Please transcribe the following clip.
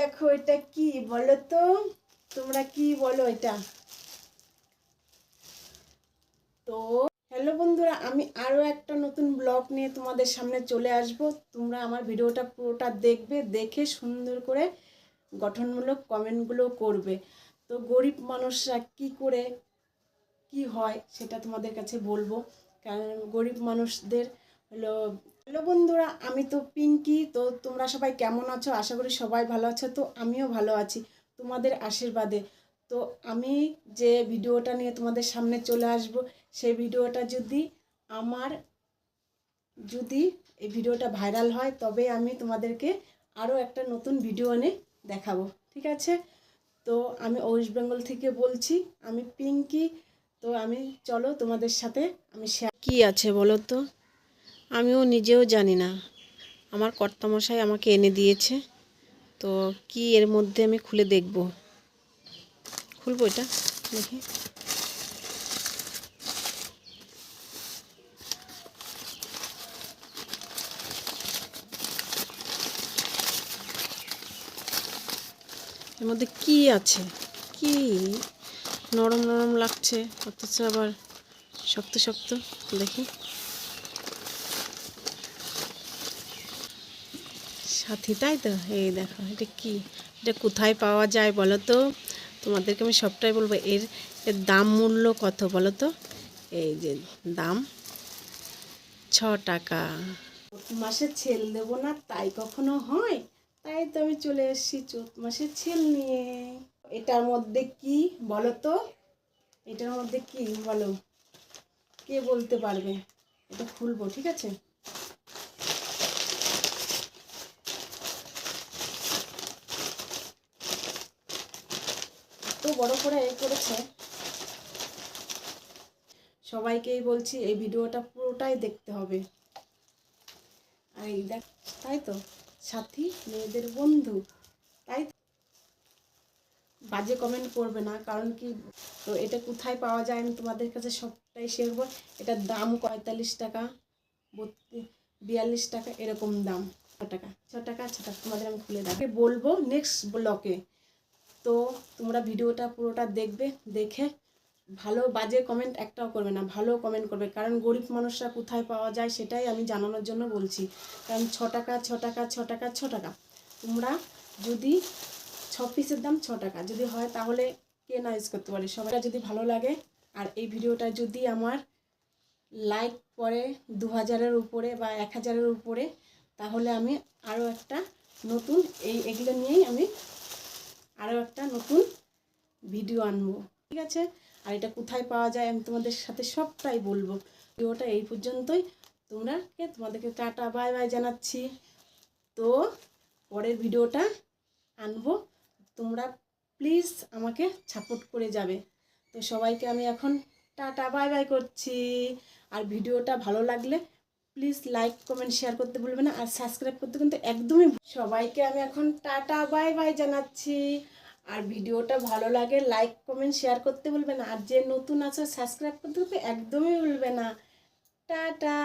দেখো এটা কি বলো তো তোমরা কি বলো এটা? তো হ্যালো বন্ধুরা, আমি আরও একটা নতুন ব্লগ নিয়ে তোমাদের সামনে চলে আসব। তোমরা আমার ভিডিওটা পুরোটা দেখবে, দেখে সুন্দর করে গঠনমূলক কমেন্টগুলো করবে। তো গরিব মানুষরা কি করে, কি হয় সেটা তোমাদের কাছে বলব। কারণ গরিব মানুষদের হলো হ্যালো বন্ধুরা, আমি তো পিঙ্কি। তো তোমরা সবাই কেমন আছো? আশা করি সবাই ভালো আছো। তো আমিও ভালো আছি তোমাদের আশীর্বাদে। তো আমি যে ভিডিওটা নিয়ে তোমাদের সামনে চলে আসব, সেই ভিডিওটা যদি আমার যদি এই ভিডিওটা ভাইরাল হয়, তবে আমি তোমাদেরকে আরও একটা নতুন ভিডিও এনে দেখাবো। ঠিক আছে? তো আমি ওয়েস্ট বেঙ্গল থেকে বলছি, আমি পিঙ্কি। তো আমি, চলো তোমাদের সাথে আমি শেয়ার কি আছে বলো তো? আমিও নিজেও জানি না। আমার কর্তামশাই আমাকে এনে দিয়েছে। তো কি এর মধ্যে আমি খুলে দেখব? খুলবো এটা? দেখি। এর মধ্যে কি আছে? কি? নরম নরম লাগছে। অথচ আবার শক্ত শক্ত। দেখি। সাথী তাই তো? এই দেখো, এটা কি? এটা কোথায় পাওয়া যায় বলো তো? তোমাদেরকে আমি সবটাই বলব। এর এর দাম মূল্য কত বলো তো? এই যে দাম ছ টাকা। চৈত মাসে ছেল দেবো না, তাই কখনো হয়? তাই তো আমি চলে এসেছি চৈত মাসে ছেল নিয়ে। এটার মধ্যে কি বলো তো? এটার মধ্যে কি বলো? কে বলতে পারবে? এটা খুলবো, ঠিক আছে? বড় করে এ করেছে। সবাইকেই বলছি এই ভিডিওটা পুরোটাই দেখতে হবে। আর এই দেখ, তাই তো? সাথী, মেয়েদের বন্ধু, তাই? বাজে কমেন্ট করবে না, কারণ কি? তো এটা কোথায় পাওয়া যায় আমি তোমাদের কাছে সবটাই শেয়ার করব। এটার দাম পঁয়তাল্লিশ টাকা বত্রিশ বিয়াল্লিশ টাকা, এরকম দাম। ছ টাকা ছ টাকা ছ টাকা, তোমাদের আমি খুলে দেখে বলব নেক্সট ব্লকে তো তোমরা ভিডিওটা পুরোটা দেখবে, দেখে ভালো বাজে কমেন্ট একটাও করবে না, ভালো কমেন্ট করবে। কারণ গরিব মানুষরা কোথায় পাওয়া যায় সেটাই আমি জানানোর জন্য বলছি। কারণ ছ টাকা ছ টাকা ছ টাকা ছ টাকা। তোমরা যদি ছ পিসের দাম ছ টাকা যদি হয় তাহলে কে না ইউজ করতে পারে? সবাই যদি ভালো লাগে, আর এই ভিডিওটা যদি আমার লাইক পরে দু হাজারের উপরে বা এক হাজারের উপরে, তাহলে আমি আরও একটা নতুন এই এগুলো নিয়েই আমি আরও একটা নতুন ভিডিও আনব। ঠিক আছে? আর এটা কোথায় পাওয়া যায় আমি তোমাদের সাথে সবটাই বলব। ভিডিওটা এই পর্যন্তই। তোমরা তোমাদেরকে টাটা, বাই বাই জানাচ্ছি। তো পরের ভিডিওটা আনব। তোমরা প্লিজ আমাকে সাপোর্ট করে যাবে। তো সবাইকে আমি এখন টাটা, বাই বাই করছি। আর ভিডিওটা ভালো লাগলে প্লিজ লাইক, কমেন্ট, শেয়ার করতে ভুলবে না আর সাবস্ক্রাইব করতে কিন্তু একদমই সবাইকে আমি এখন টাটা, বাই বাই জানাচ্ছি। আর ভিডিওটা ভালো লাগে, লাইক, কমেন্ট, শেয়ার করতে ভুলবে না। আর যে নতুন আছে, সাবস্ক্রাইব করতে একদমই ভুলবে না। টাটা।